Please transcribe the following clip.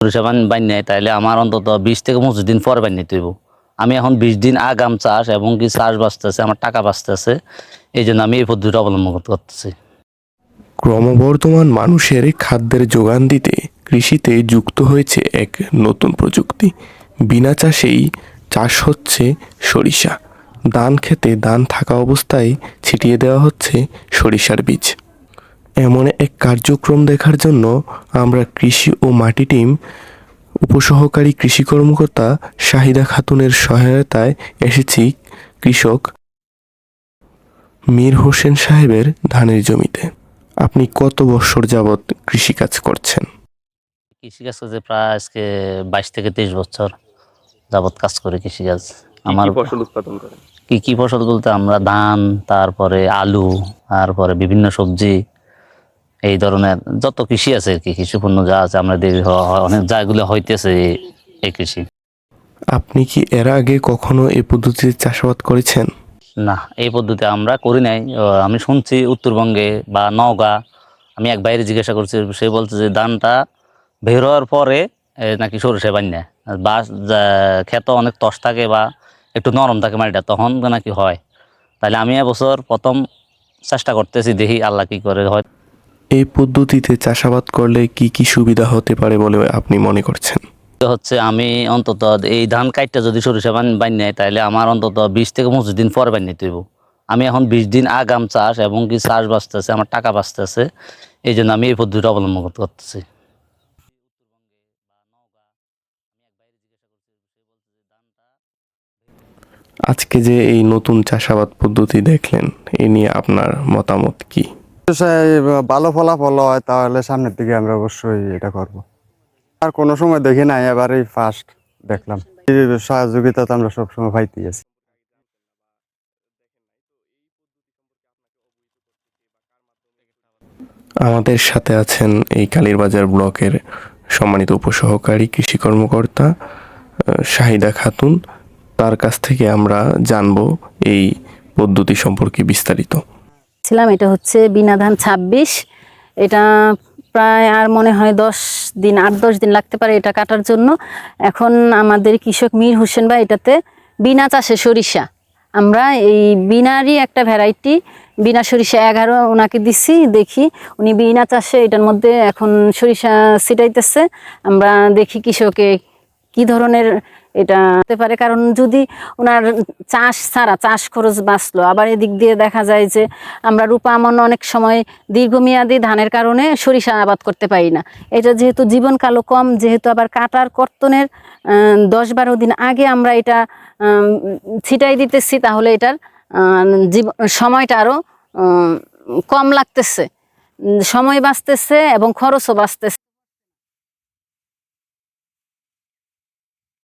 সরিষা বান বান্যায় তাইলে আমার অন্তত বিশ থেকে পঁচিশ দিন পরে বান্যাই তৈব আমি এখন বিশ দিন আগাম চাষ এবং কি চাষ বাঁচতেছে, আমার টাকা বাঁচতেছে, এই জন্য আমি এই পদ্ধতিটা অবলম্বন করতেছি। ক্রমবর্ধমান মানুষের খাদ্যের যোগান দিতে কৃষিতে যুক্ত হয়েছে এক নতুন প্রযুক্তি। বিনা চাষেই চাষ হচ্ছে সরিষা। ধান খেতে ধান থাকা অবস্থায় ছিটিয়ে দেওয়া হচ্ছে সরিষার বীজ। এমন এক কার্যক্রম দেখার জন্য আমরা কৃষি ও মাটি টিম উপসহকারী কৃষি কর্মকর্তা শাহিদা খাতুনের সহায়তায় এসেছি কৃষক মীর হোসেন সাহেবের ধানের জমিতে। আপনি কত বছর যাবৎ কৃষিকাজ করছেন? কৃষিকাজ করতে প্রায় আজকে বাইশ থেকে তেইশ বছর যাবৎ কাজ করি কৃষিকাজ। আমার ফসল উৎপাদন করেন? কি কি ফসল বলতে আমরা ধান তারপরে আলু তারপরে বিভিন্ন সবজি এই ধরনের যত কৃষি আছে আর কি কৃষি পণ্য যা আছে আমরা হ- অনেক জায়গুলো হইতেছে এই- কৃষি। আপনি কি এর আগে কখনো এই পদ্ধতিতে চাষাবাদ করেছেন? না এই পদ্ধতি আমরা করি নাই। আমি শুনছি উত্তরবঙ্গে বা নওগাঁ আমি এক বাইরে জিজ্ঞাসা করছি সে বলছে যে ধানটা বের হওয়ার পরে নাকি সরষে বান্যা। বা ক্ষেত অনেক তস থাকে বা একটু নরম থাকে মাটিটা তখন নাকি হয়। তাহলে আমি এবছর প্রথম চেষ্টা করতেছি দেখি আল্লাহ কি করে হয়। এই পদ্ধতিতে চাষাবাদ করলে কি কি সুবিধা হতে পারে বলে আপনি মনে করছেন? তো হচ্ছে আমি অন্তত এই ধান কাটটা যদি সরিষা বান বান্যায় তাহলে আমার অন্তত বিশ থেকে পঁচিশ দিন পরে বান্যাই তৈব আমি এখন বিশ দিন আগাম চাষ এবং কি চাষ বাঁচতেছে আমার টাকা বাঁচতেছে এই জন্য আমি এই পদ্ধতিটা অবলম্বন করতে- করতেছি। আজকে যে এই নতুন চাষাবাদ পদ্ধতি দেখলেন এ নিয়ে আপনার মতামত কি? ভালো ফলাফল হয়, তাহলে সামনের দিকে আমরা অবশ্যই এটা করব। আর কোনো সময় দেখি নাই, এবারেই ফার্স্ট দেখলাম। সহযোগিতা তো আমরা সবসময় পাইতেই আছি। আমাদের সাথে আছেন এই কালীরবাজার ব্লকের সম্মানিত উপসহকারী কৃষি কর্মকর্তা শাহিদা খাতুন। তার কাছ থেকে আমরা জানব এই পদ্ধতি সম্পর্কে বিস্তারিত। ছিলাম এটা হচ্ছে বিনা ধান ছাব্বিশ। এটা প্রায় আর মনে হয় দশ দিন, আট দশ দিন লাগতে পারে এটা কাটার জন্য। এখন আমাদের কৃষক মীর হোসেন ভাই এটাতে বিনা চাষে সরিষা। আমরা এই বিনারই একটা ভ্যারাইটি, বিনা সরিষা এগারো ওনাকে দিছি, দেখি। উনি বিনা চাষে এটার মধ্যে এখন সরিষা ছিটাইতেছে। আমরা দেখি কৃষকে কি ধরনের এটা হতে পারে? কারণ যদি ওনার চাষ ছাড়া, চাষ খরচ বাঁচলো, আবার এদিক দিয়ে দেখা যায় যে আমরা রূপা আমন অনেক সময় দীর্ঘমেয়াদী ধানের কারণে সরিষা আবাদ করতে পারি না। এটা যেহেতু জীবনকালও কম, যেহেতু আবার কাটার কর্তনের দশ বারো দিন আগে আমরা এটা ছিটাই দিতেছি, তাহলে এটার সময়টা আরও কম লাগতেছে। সময় বাঁচতেছে এবং খরচও বাঁচতেছে।